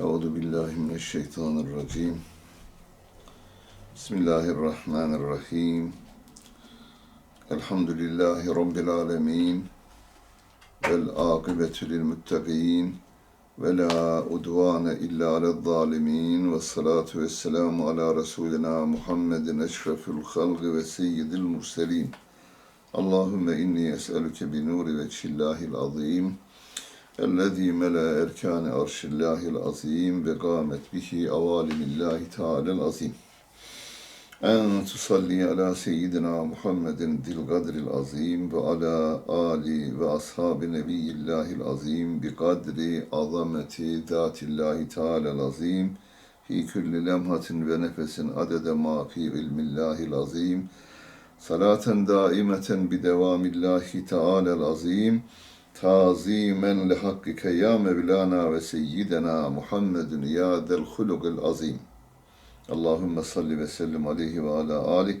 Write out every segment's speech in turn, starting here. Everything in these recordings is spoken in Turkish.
Euzu billahi mineşşeytanirracim. Bismillahirrahmanirrahim. Elhamdülillahi rabbil alamin. Vel akibetu lil muttaqin. Ve la udvane illa alel zalimin. Ve salatu ve selamu ala Resulina Muhammedin eşrefül halgı ve seyyidil murselin. Allahümme inni es'eluke bi nuri ve çillahil azim. الذي ملا أركان عرش الله العظيم وقامت به عوالم الله تعالى العظيم أن تصلي على سيدنا محمد ذي القدر العظيم وعلى آل وأصحاب نبي الله العظيم بقدر عظمة ذات الله تعالى العظيم في كل لمحة ونفس عدد ما في علم الله العظيم صلاة دائمة بدوام الله تعالى العظيم tazimen lihakkike ya Mevlana ve seyyidena Muhammedun ya del hulugul azim. Allahümme salli ve sellim aleyhi ve ala alih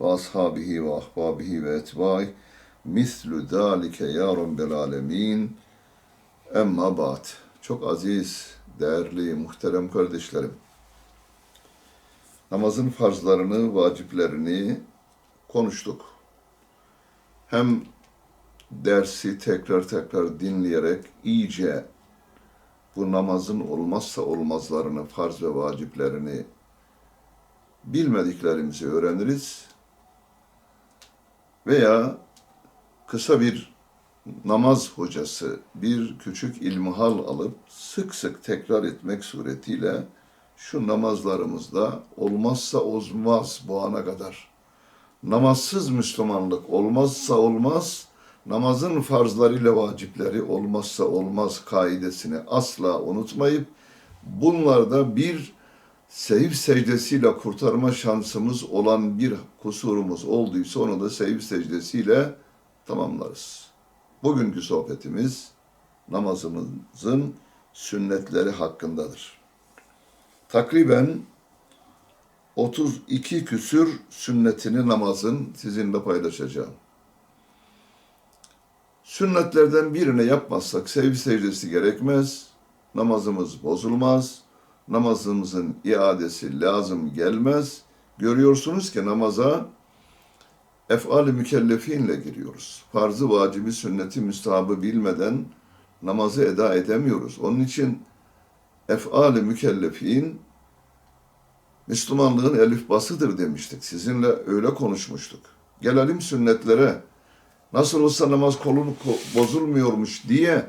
ve ashabihi ve ahbabihi ve etbaih mislu dalike ya Rabbel alemin. Emma ba'd. Çok aziz, değerli, muhterem kardeşlerim. Namazın farzlarını, vaciplerini konuştuk. Hem dersi tekrar tekrar dinleyerek iyice bu namazın olmazsa olmazlarını, farz ve vaciplerini bilmediklerimizi öğreniriz. Veya kısa bir namaz hocası bir küçük ilmihal alıp sık sık tekrar etmek suretiyle şu namazlarımızda olmazsa olmaz bu ana kadar. Namazsız Müslümanlık olmazsa olmaz, namazın farzlarıyla vacipleri olmazsa olmaz kaidesini asla unutmayıp bunlarda bir seyif secdesiyle kurtarma şansımız olan bir kusurumuz olduysa onu da seyif secdesiyle tamamlarız. Bugünkü sohbetimiz namazımızın sünnetleri hakkındadır. Takriben 32 küsür sünnetini namazın sizinle paylaşacağım. Sünnetlerden birini yapmazsak sevgi secdesi gerekmez, namazımız bozulmaz, namazımızın iadesi lazım gelmez. Görüyorsunuz ki namaza efal-i mükellefinle giriyoruz. Farzı, vacibi, sünneti, müstahabı bilmeden namazı eda edemiyoruz. Onun için efal-i mükellefin Müslümanlığın elif basıdır demiştik. Sizinle öyle konuşmuştuk. Gelelim sünnetlere nasıl olsa namaz kolun bozulmuyormuş diye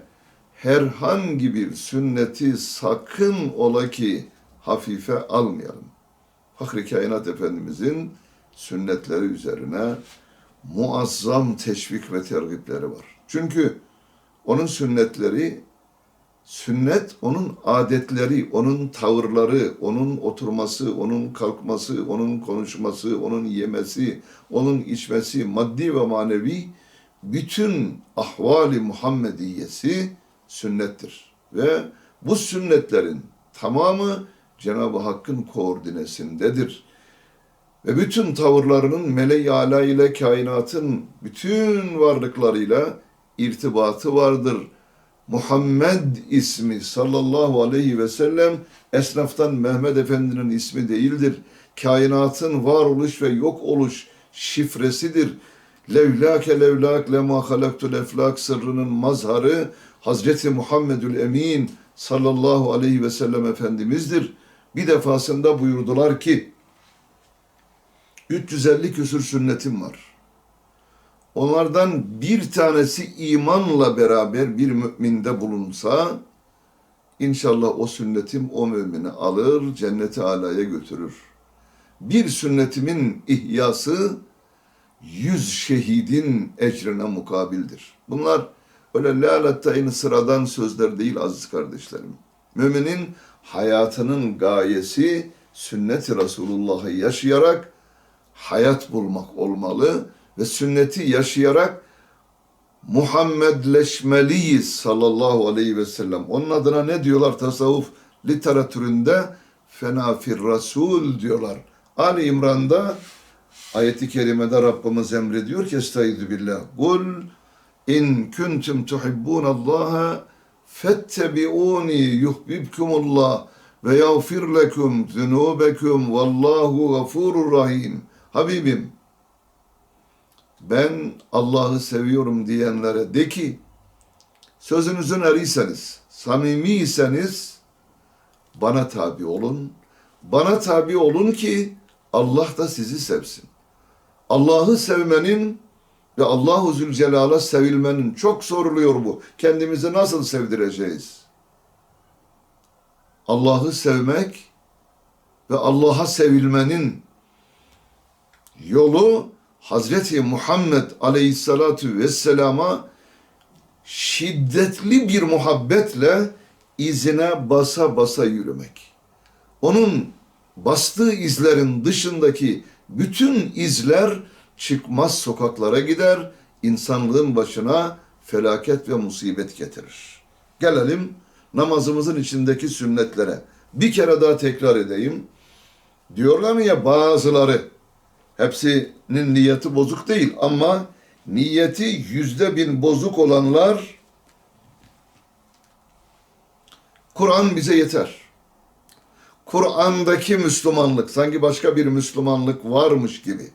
herhangi bir sünneti sakın ola ki hafife almayalım. Fahri Kainat Efendimizin sünnetleri üzerine muazzam teşvik ve tergipleri var. Çünkü onun sünnetleri sünnet onun adetleri, onun tavırları, onun oturması, onun kalkması, onun konuşması, onun yemesi, onun içmesi, maddi ve manevi bütün ahvali Muhammediyesi sünnettir. Ve bu sünnetlerin tamamı Cenab-ı Hakk'ın koordinesindedir. Ve bütün tavırlarının mele-i ala ile kainatın bütün varlıklarıyla irtibatı vardır. Muhammed ismi sallallahu aleyhi ve sellem esnaftan Mehmet Efendi'nin ismi değildir. Kainatın varoluş ve yok oluş şifresidir levlake levlak lema halaktul eflak sırrının mazharı Hazreti Muhammedül Emin sallallahu aleyhi ve sellem Efendimiz'dir. Bir defasında buyurdular ki 350 küsür sünnetim var. Onlardan bir tanesi imanla beraber bir müminde bulunsa inşallah o sünnetim o mümini alır cennete alaya götürür. Bir sünnetimin ihyası yüz şehidin ecrine mukabildir. Bunlar öyle lalattayını sıradan sözler değil aziz kardeşlerim. Müminin hayatının gayesi sünnet-i Resulullah'ı yaşayarak hayat bulmak olmalı ve sünneti yaşayarak Muhammedleşmeliyiz sallallahu aleyhi ve sellem. Onun adına ne diyorlar tasavvuf literatüründe? Fenafir Rasul diyorlar. Ali İmran'da Ayeti kerimede Rabbimiz emrediyor ki Estaizu billah. Kul in kuntum tuhibbunallaha fettebi'uni yuhbibkumullah ve yağfir lekum zunubekum vallahu gafurur rahim. Habibim ben Allah'ı seviyorum diyenlere de ki sözünüzün eriyseniz, samimiyseniz bana tabi olun. Bana tabi olun ki Allah da sizi sevsin. Allah'ı sevmenin ve Allahu Zülcelal'a sevilmenin çok soruluyor bu. Kendimizi nasıl sevdireceğiz? Allah'ı sevmek ve Allah'a sevilmenin yolu Hazreti Muhammed Aleyhisselatu Vesselam'a şiddetli bir muhabbetle izine basa basa yürümek. Onun bastığı izlerin dışındaki bütün izler çıkmaz sokaklara gider, insanlığın başına felaket ve musibet getirir. Gelelim namazımızın içindeki sünnetlere. Bir kere daha tekrar edeyim. Diyorlar mı ya bazıları, hepsinin niyeti bozuk değil ama niyeti yüzde bin bozuk olanlar Kur'an bize yeter. Kur'an'daki Müslümanlık sanki başka bir Müslümanlık varmış gibi.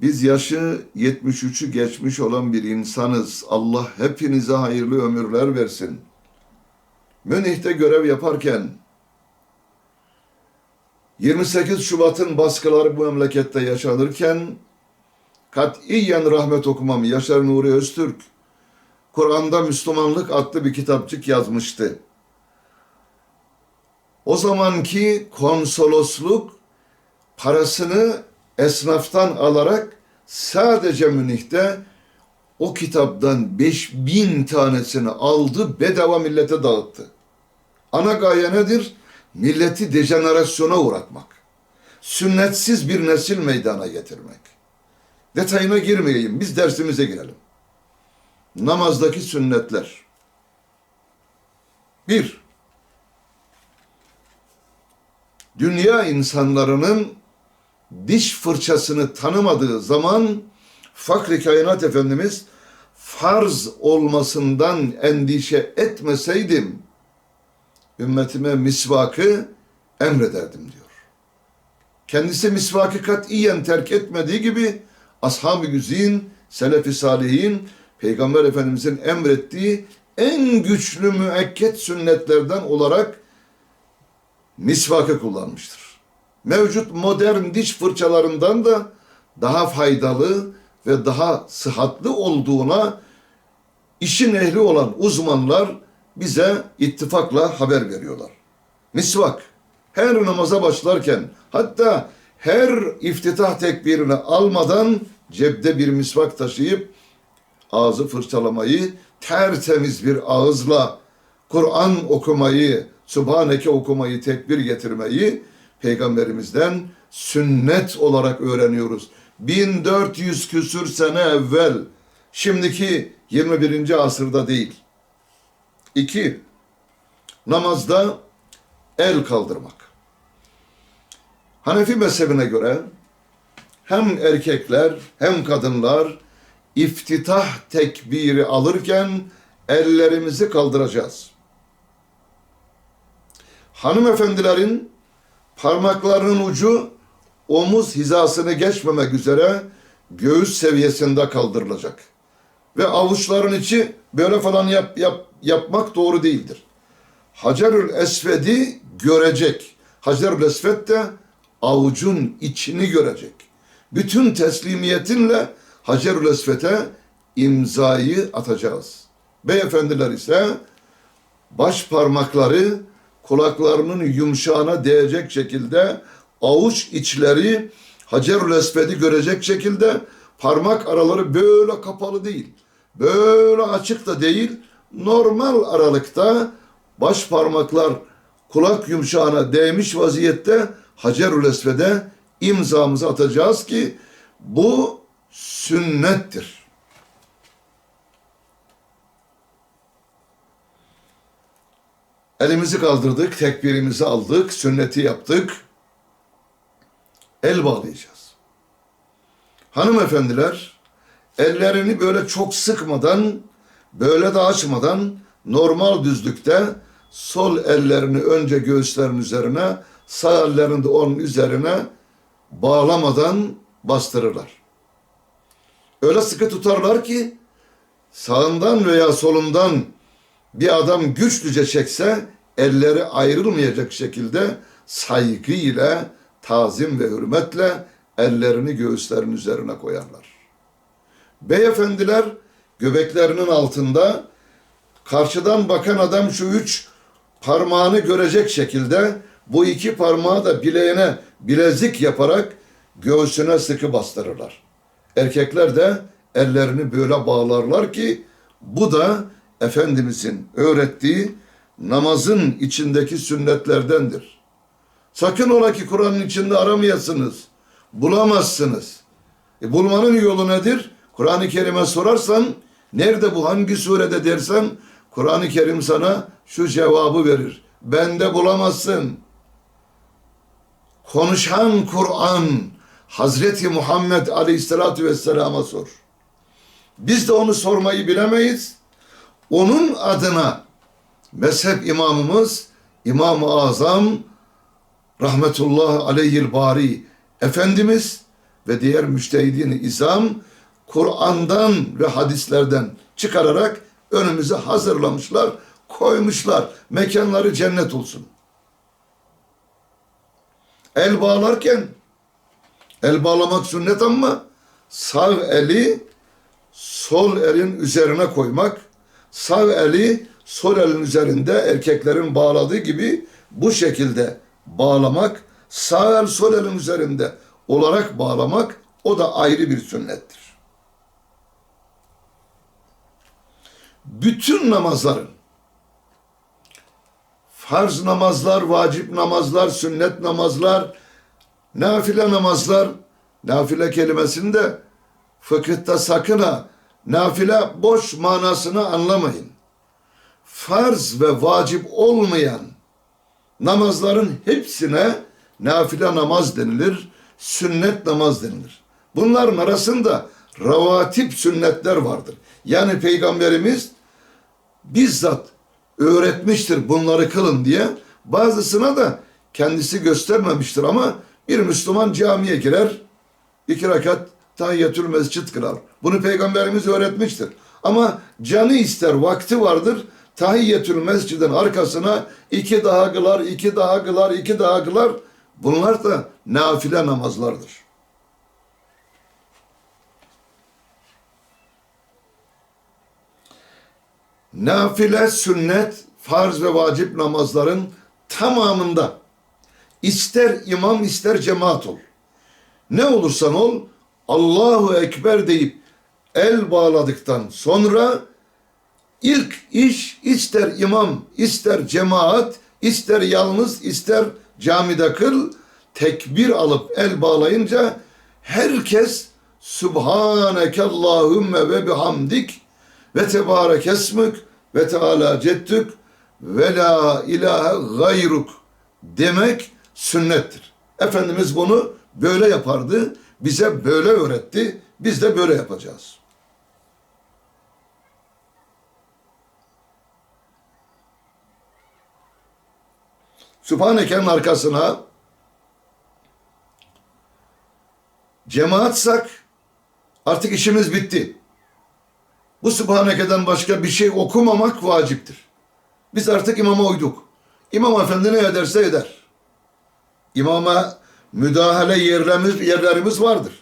Biz yaşı 73'ü geçmiş olan bir insanız. Allah hepinize hayırlı ömürler versin. Münih'te görev yaparken 28 Şubat'ın baskıları bu memlekette yaşanırken katiyen rahmet okumam Yaşar Nuri Öztürk Kur'an'da Müslümanlık adlı bir kitapçık yazmıştı. O zamanki konsolosluk parasını esnaftan alarak sadece Münih'te o kitaptan 5000 tanesini aldı bedava millete dağıttı. Ana gaye nedir? Milleti dejenerasyona uğratmak. Sünnetsiz bir nesil meydana getirmek. Detayına girmeyeyim. Biz dersimize girelim. Namazdaki sünnetler. Bir, dünya insanlarının diş fırçasını tanımadığı zaman Fakri Kainat Efendimiz farz olmasından endişe etmeseydim ümmetime misvakı emrederdim diyor. Kendisi misvakı katiyen terk etmediği gibi ashab-ı güzin, selef-i salihin, Peygamber Efendimizin emrettiği en güçlü müekket sünnetlerden olarak misvakı kullanmıştır. Mevcut modern diş fırçalarından da daha faydalı ve daha sıhhatli olduğuna işin ehli olan uzmanlar bize ittifakla haber veriyorlar. Misvak her namaza başlarken hatta her iftitah tekbirini almadan cepte bir misvak taşıyıp ağzı fırçalamayı tertemiz bir ağızla Kur'an okumayı, Subhaneke okumayı, tekbir getirmeyi peygamberimizden sünnet olarak öğreniyoruz. 1400 küsür sene evvel, şimdiki 21. asırda değil. İki, namazda el kaldırmak. Hanefi mezhebine göre hem erkekler hem kadınlar iftitah tekbiri alırken ellerimizi kaldıracağız. Hanımefendilerin parmaklarının ucu omuz hizasını geçmemek üzere göğüs seviyesinde kaldırılacak. Ve avuçların içi böyle falan yap, yap, yapmak doğru değildir. Hacerül Esved'i görecek. Hacerül Esved de avucun içini görecek. Bütün teslimiyetinle Hacerül Esved'e imzayı atacağız. Beyefendiler ise baş parmakları kulaklarının yumuşağına değecek şekilde avuç içleri Hacerül Esved'i görecek şekilde parmak araları böyle kapalı değil. Böyle açık da değil. Normal aralıkta baş parmaklar kulak yumuşağına değmiş vaziyette Hacerül Esved'e imzamızı atacağız ki bu sünnettir. Elimizi kaldırdık, tekbirimizi aldık, sünneti yaptık. El bağlayacağız. Hanımefendiler ellerini böyle çok sıkmadan böyle de açmadan normal düzlükte sol ellerini önce göğüslerin üzerine, sağ ellerini de onun üzerine bağlamadan bastırırlar. Öyle sıkı tutarlar ki sağından veya solundan bir adam güçlüce çekse elleri ayrılmayacak şekilde saygıyla, tazim ve hürmetle ellerini göğüslerin üzerine koyarlar. Beyefendiler göbeklerinin altında karşıdan bakan adam şu üç parmağını görecek şekilde bu iki parmağı da bileğine bilezik yaparak göğsüne sıkı bastırırlar. Erkekler de ellerini böyle bağlarlar ki bu da Efendimizin öğrettiği namazın içindeki sünnetlerdendir. Sakın ola ki Kur'an'ın içinde aramayasınız. Bulamazsınız. E bulmanın yolu nedir? Kur'an-ı Kerim'e sorarsan nerede bu hangi surede dersen Kur'an-ı Kerim sana şu cevabı verir. Bende bulamazsın. Konuşan Kur'an Hazreti Muhammed Aleyhisselatü Vesselam'a sor. Biz de onu sormayı bilemeyiz. Onun adına mezhep imamımız İmam-ı Azam rahmetullah aleyhil bari Efendimiz ve diğer müştehidin izam Kur'an'dan ve hadislerden çıkararak önümüze hazırlamışlar, koymuşlar. Mekanları cennet olsun. El bağlarken el bağlamak sünnet ama sağ eli sol elin üzerine koymak, sağ eli sol elin üzerinde erkeklerin bağladığı gibi bu şekilde bağlamak, sağ el sol elin üzerinde olarak bağlamak o da ayrı bir sünnettir. Bütün namazların farz namazlar, vacip namazlar, sünnet namazlar, nafile namazlar, nafile kelimesini de fıkıhta sakın ha nafile boş manasını anlamayın. Farz ve vacip olmayan namazların hepsine nafile namaz denilir, sünnet namaz denilir. Bunların arasında ravatip sünnetler vardır. Yani Peygamberimiz bizzat öğretmiştir bunları kılın diye. Bazısına da kendisi göstermemiştir ama bir Müslüman camiye girer, iki rekat tahiyyatül mescid kılar. Bunu Peygamberimiz öğretmiştir. Ama canı ister, vakti vardır. Tahiyyetül mescidin arkasına iki daha kılar, iki daha kılar, iki daha kılar. Bunlar da nafile namazlardır. Nafile, sünnet, farz ve vacip namazların tamamında ister imam ister cemaat ol. Ne olursan ol Allahu Ekber deyip el bağladıktan sonra ilk iş ister imam ister cemaat ister yalnız ister camide kıl tekbir alıp el bağlayınca herkes Subhaneke Allahümme ve bihamdik ve tebarek esmük ve teala cettük ve la ilahe gayruk demek sünnettir. Efendimiz bunu böyle yapardı. Bize böyle öğretti. Biz de böyle yapacağız. Sübhaneke'nin arkasına cemaatsak artık işimiz bitti. Bu Sübhaneke'den başka bir şey okumamak vaciptir. Biz artık imama uyduk. İmam efendi ne ederse eder. İmama müdahale yerlerimiz, yerlerimiz vardır.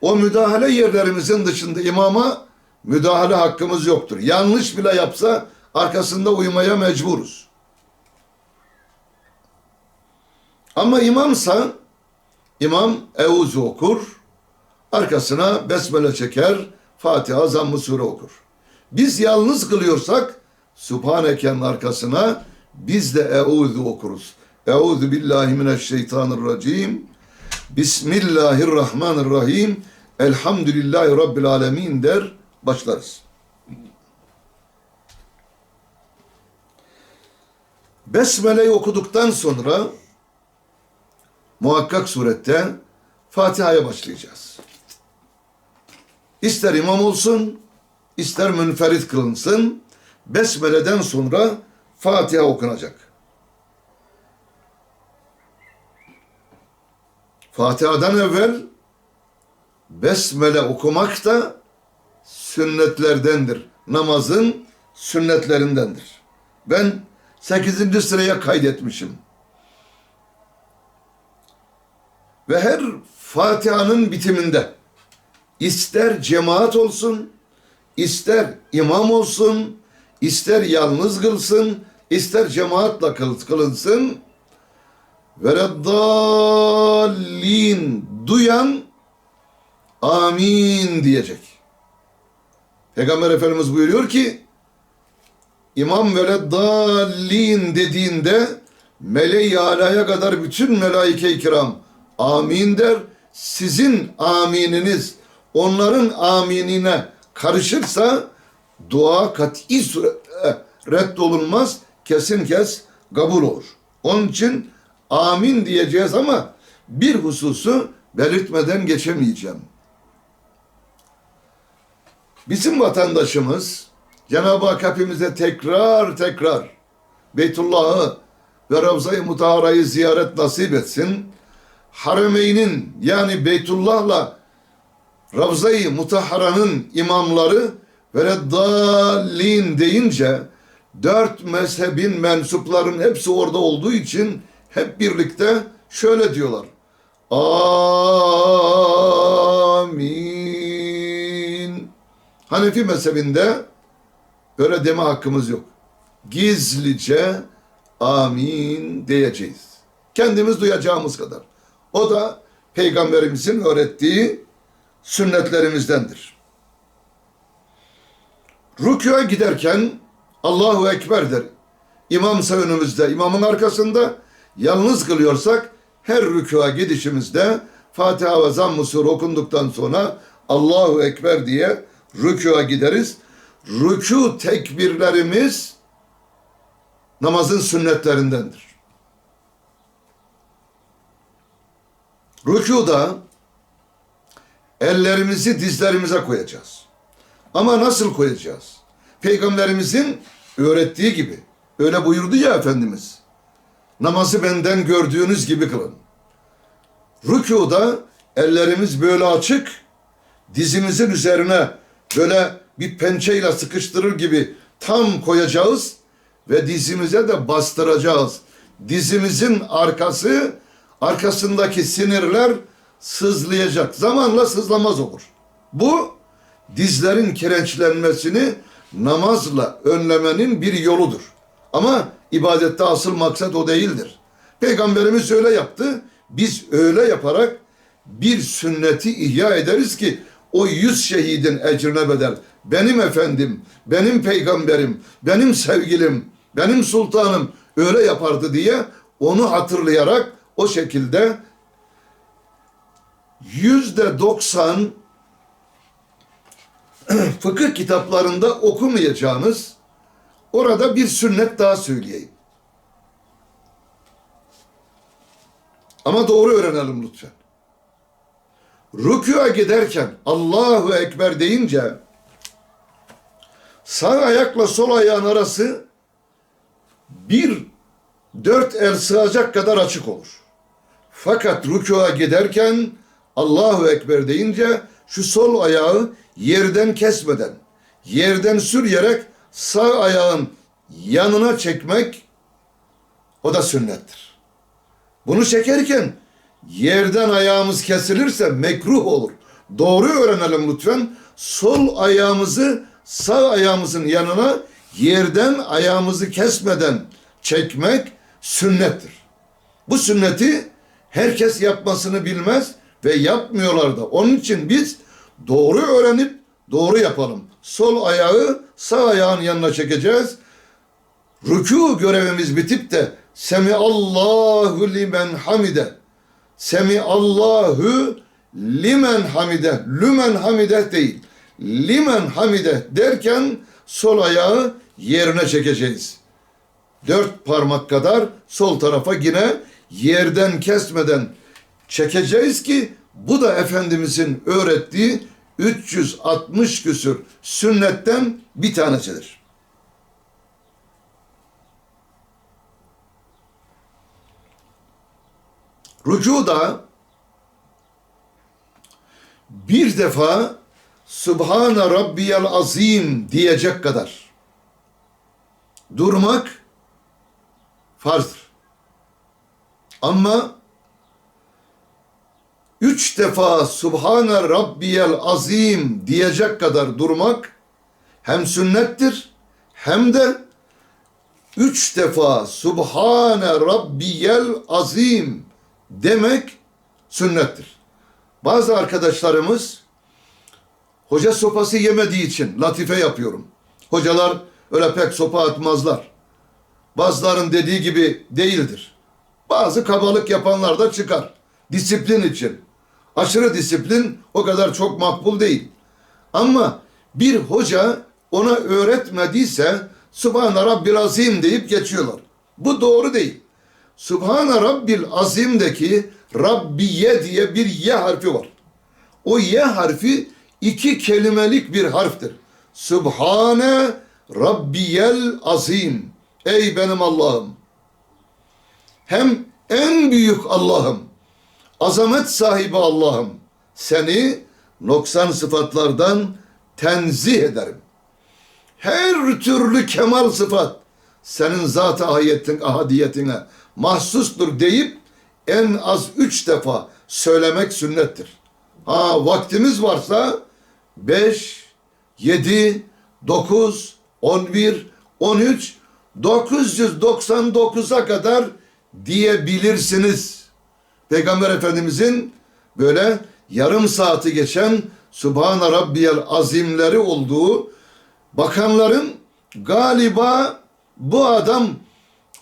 O müdahale yerlerimizin dışında imama müdahale hakkımız yoktur. Yanlış bile yapsa arkasında uymaya mecburuz. Ama imamsa imam Eûzü okur, arkasına besmele çeker, Fatiha zamm-ı sure okur. Biz yalnız kılıyorsak Subhaneke'nin arkasına biz de Eûzü okuruz. Euzu billahi mineşşeytanirracim. Bismillahirrahmanirrahim. Elhamdülillahi rabbil alamin der başlarız. Besmele'yi okuduktan sonra muhakkak surette Fatiha'ya başlayacağız. İster imam olsun, ister münferit kılınsın. Besmele'den sonra Fatiha okunacak. Fatiha'dan evvel Besmele okumak da sünnetlerdendir. Namazın sünnetlerindendir. Ben 8. sıraya kaydetmişim. Ve her Fatiha'nın bitiminde ister cemaat olsun, ister imam olsun, ister yalnız kılsın, ister cemaatla kıl- kılınsın. Ve reddallin duyan amin diyecek. Peygamber Efendimiz buyuruyor ki İmam böyle dallin dediğinde meleği alaya kadar bütün melaike-i kiram amin der. Sizin amininiz onların aminine karışırsa dua kat'i surette reddolunmaz. Kesin kes kabul olur. Onun için amin diyeceğiz ama bir hususu belirtmeden geçemeyeceğim. Bizim vatandaşımız Cenab-ı Hak hepimize tekrar tekrar Beytullah'ı ve Ravza-i Mutahara'yı ziyaret nasip etsin. Haremeyn'in yani Beytullah'la Ravza-i Mutahara'nın imamları ve reddallin deyince dört mezhebin mensupların hepsi orada olduğu için hep birlikte şöyle diyorlar. Amin. Hanefi mezhebinde böyle deme hakkımız yok. Gizlice amin diyeceğiz. Kendimiz duyacağımız kadar. O da peygamberimizin öğrettiği sünnetlerimizdendir. Rükûa giderken Allahu Ekber der. İmamsa önümüzde, imamın arkasında yalnız kılıyorsak her rükûa gidişimizde Fatiha ve Zamm-ı okunduktan sonra Allahu Ekber diye rükûa gideriz. Rükû tekbirlerimiz namazın sünnetlerindendir. Rükuda ellerimizi dizlerimize koyacağız. Ama nasıl koyacağız? Peygamberimizin öğrettiği gibi. Öyle buyurdu ya Efendimiz. Namazı benden gördüğünüz gibi kılın. Rükuda ellerimiz böyle açık, dizimizin üzerine böyle bir pençeyle sıkıştırır gibi tam koyacağız ve dizimize de bastıracağız. Dizimizin arkası, arkasındaki sinirler sızlayacak. Zamanla sızlamaz olur. Bu dizlerin kireçlenmesini namazla önlemenin bir yoludur. Ama ibadette asıl maksat o değildir. Peygamberimiz öyle yaptı. Biz öyle yaparak bir sünneti ihya ederiz ki o yüz şehidin ecrine bedel. Benim efendim, benim peygamberim, benim sevgilim, benim sultanım öyle yapardı diye onu hatırlayarak o şekilde yüzde doksan fıkıh kitaplarında okumayacağınız orada bir sünnet daha söyleyeyim. Ama doğru öğrenelim lütfen. Rükûa giderken Allahu Ekber deyince sağ ayakla sol ayağın arası bir dört el sığacak kadar açık olur. Fakat rükûa giderken Allahu Ekber deyince şu sol ayağı yerden kesmeden, yerden sürüyerek sağ ayağın yanına çekmek o da sünnettir. Bunu çekerken yerden ayağımız kesilirse mekruh olur. Doğru öğrenelim lütfen. Sol ayağımızı sağ ayağımızın yanına yerden ayağımızı kesmeden çekmek sünnettir. Bu sünneti herkes yapmasını bilmez ve yapmıyorlar da. Onun için biz doğru öğrenip doğru yapalım. Sol ayağı sağ ayağın yanına çekeceğiz. Rükû görevimiz bitip de Semi Allahu limen hamide. Semi Allahu limen hamide. Lümen hamide değil. Limen hamide derken sol ayağı yerine çekeceğiz. Dört parmak kadar sol tarafa yine yerden kesmeden çekeceğiz ki bu da Efendimizin öğrettiği 360 küsür sünnetten bir tanesidir. Rücuda bir defa Subhane Rabbiyel Azim diyecek kadar durmak farzdır. Ama üç defa Subhane Rabbiyel Azim diyecek kadar durmak hem sünnettir hem de üç defa Subhane Rabbiyel Azim demek sünnettir. Bazı arkadaşlarımız hoca sopası yemediği için latife yapıyorum. Hocalar öyle pek sopa atmazlar. Bazıların dediği gibi değildir. Bazı kabalık yapanlar da çıkar. Disiplin için. Aşırı disiplin o kadar çok makbul değil. Ama bir hoca ona öğretmediyse Subhane Rabbil Azim deyip geçiyorlar. Bu doğru değil. Subhane Rabbil Azim'deki Rabbiye diye bir ye harfi var. O ye harfi iki kelimelik bir harftir. Subhane Rabbiyel Azim. Ey benim Allah'ım. Hem en büyük Allah'ım. Azamet sahibi Allah'ım. Seni noksan sıfatlardan tenzih ederim. Her türlü kemal sıfat senin zat-ı ahiyetin, ahadiyetine mahsustur deyip en az üç defa söylemek sünnettir. Ha vaktimiz varsa beş, yedi, dokuz, on bir, on üç, 999'a kadar diyebilirsiniz. Peygamber Efendimizin böyle yarım saati geçen Subhane Rabbiyel azimleri olduğu bakanların galiba bu adam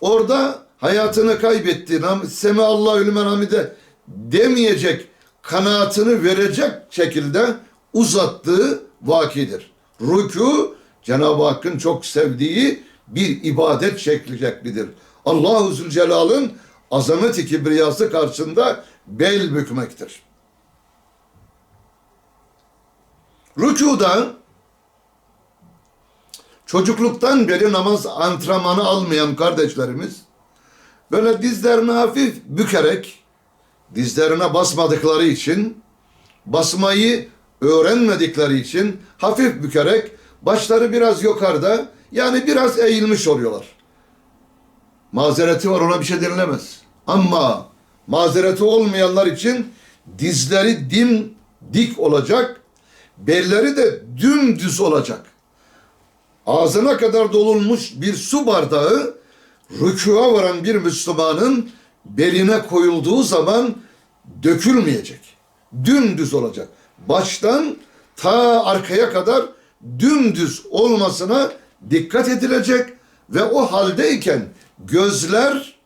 orada hayatını kaybetti. Semi Allah ölümen hamide demeyecek kanaatını verecek şekilde uzattığı vakidir. Rükû Cenab-ı Hakk'ın çok sevdiği bir ibadet şekli şeklidir. Allahu Zülcelal'ın azamet-i kibriyası karşısında bel bükmektir. Rükuda çocukluktan beri namaz antrenmanı almayan kardeşlerimiz böyle dizlerini hafif bükerek dizlerine basmadıkları için basmayı öğrenmedikleri için hafif bükerek başları biraz yukarıda yani biraz eğilmiş oluyorlar. Mazereti var ona bir şey denilemez. Ama mazereti olmayanlar için dizleri dim dik olacak, belleri de dümdüz olacak. Ağzına kadar dolulmuş bir su bardağı rükûa varan bir Müslümanın beline koyulduğu zaman dökülmeyecek. Dümdüz olacak. Baştan ta arkaya kadar dümdüz olmasına dikkat edilecek ve o haldeyken gözler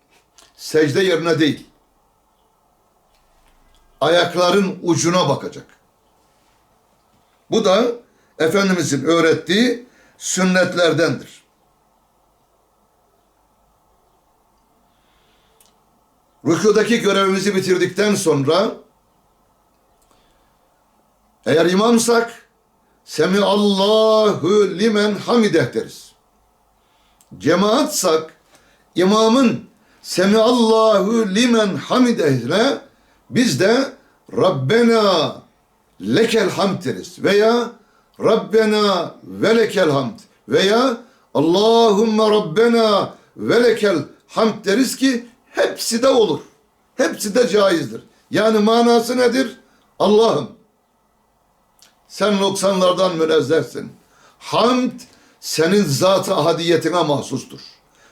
secde yerine değil. Ayakların ucuna bakacak. Bu da Efendimizin öğrettiği sünnetlerdendir. Rükudaki görevimizi bitirdikten sonra eğer imamsak Semi Allahu limen hamideh deriz. Cemaatsak imamın Semi Allahu limen hamidehine biz de Rabbena lekel hamd deriz veya Rabbena ve lekel hamd veya Allahümme Rabbena ve lekel hamd deriz ki hepsi de olur. Hepsi de caizdir. Yani manası nedir? Allah'ım sen noksanlardan münezzehsin. Hamd senin zat-ı ahadiyetine mahsustur.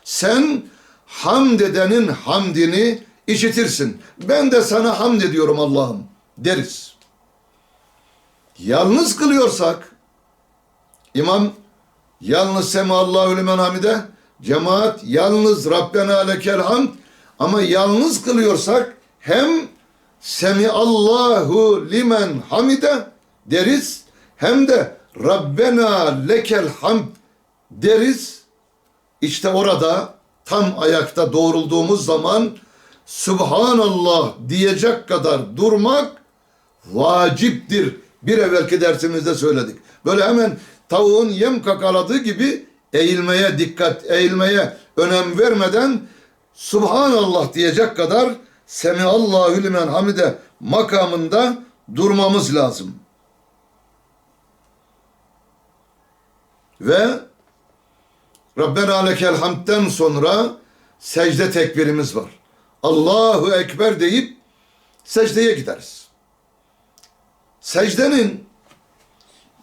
Sen hamd edenin hamdini işitirsin. Ben de sana hamd ediyorum Allah'ım deriz. Yalnız kılıyorsak imam yalnız semallahu limen hamide cemaat yalnız Rabbena lekel hamd ama yalnız kılıyorsak hem semi Allahu limen hamide deriz hem de Rabbena lekel hamd deriz. İşte orada tam ayakta doğrulduğumuz zaman Subhanallah diyecek kadar durmak vaciptir Bir evvelki dersimizde söyledik. Böyle hemen tavuğun yem kakaladığı gibi eğilmeye dikkat, eğilmeye önem vermeden Subhanallah diyecek kadar Semiallahu limen hamide makamında durmamız lazım. Ve Rabbena lekel hamd'den sonra secde tekbirimiz var. Allahu Ekber deyip secdeye gideriz. Secdenin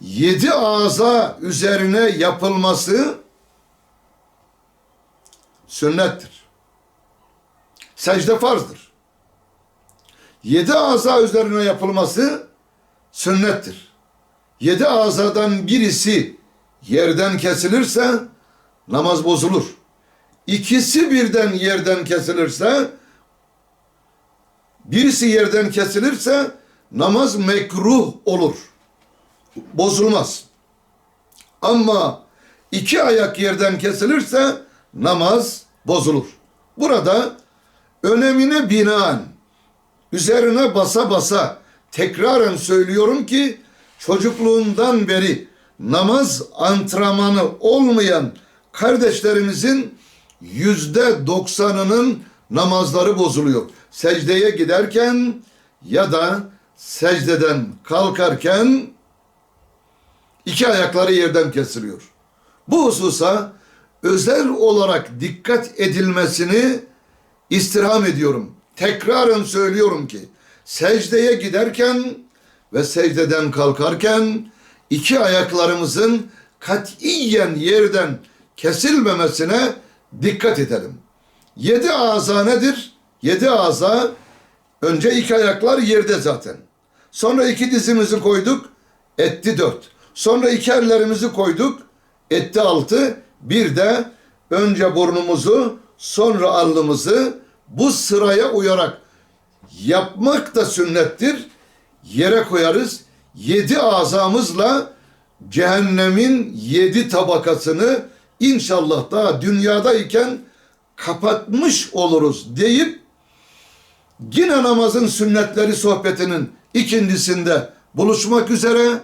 yedi ağza üzerine yapılması sünnettir. Secde farzdır. Yedi ağza üzerine yapılması sünnettir. Yedi ağzadan birisi yerden kesilirse namaz bozulur. İkisi birden yerden kesilirse birisi yerden kesilirse namaz mekruh olur. Bozulmaz. Ama iki ayak yerden kesilirse namaz bozulur. Burada önemine binaen üzerine basa basa tekraren söylüyorum ki çocukluğundan beri namaz antrenmanı olmayan kardeşlerimizin yüzde doksanının namazları bozuluyor. Secdeye giderken ya da secdeden kalkarken iki ayakları yerden kesiliyor. Bu hususa özel olarak dikkat edilmesini istirham ediyorum. Tekraren söylüyorum ki secdeye giderken ve secdeden kalkarken iki ayaklarımızın katiyen yerden kesilmemesine dikkat edelim. Yedi ağza nedir? Yedi ağza önce iki ayaklar yerde zaten. Sonra iki dizimizi koyduk, etti dört. Sonra iki ellerimizi koyduk, etti altı. Bir de önce burnumuzu, sonra alnımızı bu sıraya uyarak yapmak da sünnettir. Yere koyarız. Yedi azamızla cehennemin yedi tabakasını inşallah daha dünyadayken kapatmış oluruz deyip yine namazın sünnetleri sohbetinin ikincisinde buluşmak üzere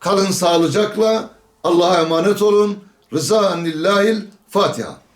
kalın sağlıcakla Allah'a emanet olun. Rıza nillahil Fatiha.